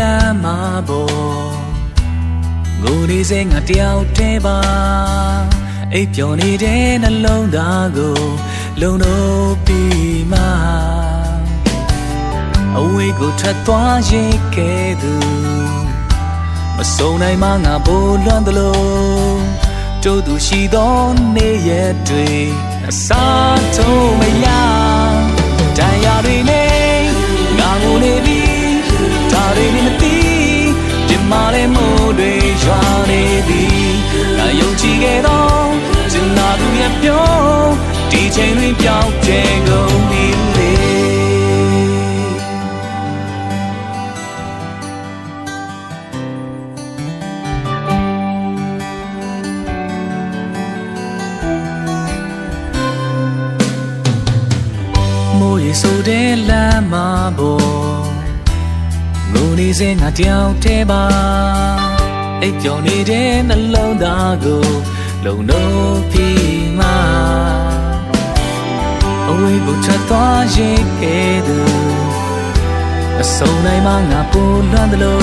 လမ်းမှာပေါ်ငိုနေစေငါတယောက်တည်းပါအိပ်ပျော်နေတဲ့နှလုံးသားကိုလုံလို့ပြီးမှအဝေးကိုထွက်သွားရင်ကဲသူမစုံနိုင်မှငါဘိုးလွမ်းသလိုတို့သူရှိသောနေရက်တွေအစားထိုး ပြောဒီချိန်တွင်ပြောင်းကျဲကုန်ပြီလေမိုးရီဆိုတဲ့လမ်းမှာပေါ်ငိုနေစေငါတယောက်တည်းပါအိပ်ပျော်နေတဲ့နှလုံးသားကိုလုံလို့ပြီး မှအဝေးကိုချက်သွားရင်ကဲသူအစုံနိုင်မှငါပူလွမ်းသလို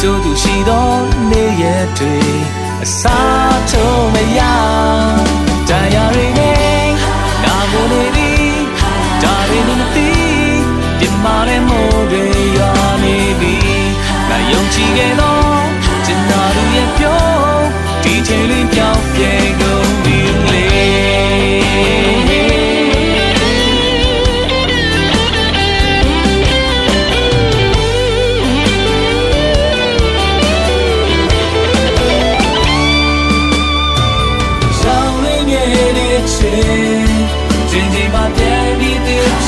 တို့သူရှိသောနေရက်တွေအစားထိုးမရတရားတွေနဲ့ငါကိုနေသည်ဒါရီမသိဒီမာရဲမိုးတွေရွာနေပြီငါယုံကြည်ခဲ့တော့ကျင်နာသူရဲ့ပြောဒီချိန်လေးပြောင်းပြဲကုန်ပြီ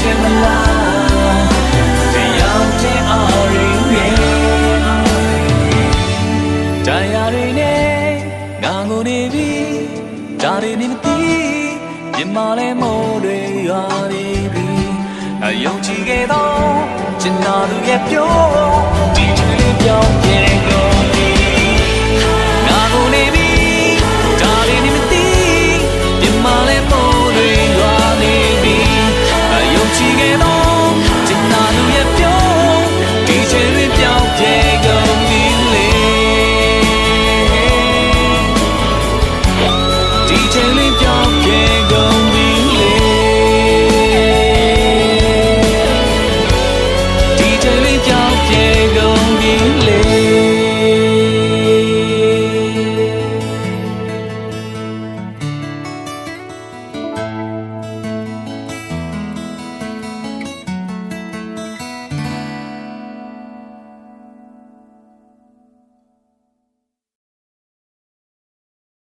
ချင်မလားတရားချင်းအားရင်းရဲ့တရားရင်းနဲ့ငါငိုနေပြီဒါရီမသိပြမလဲမိုးတွေရွာနေပြီအယုံကြည်ခဲ့တော့ကျင်နာသူရဲ့ပြောဒီချိန်လေးပြောင်းပြန်ကုန် take me.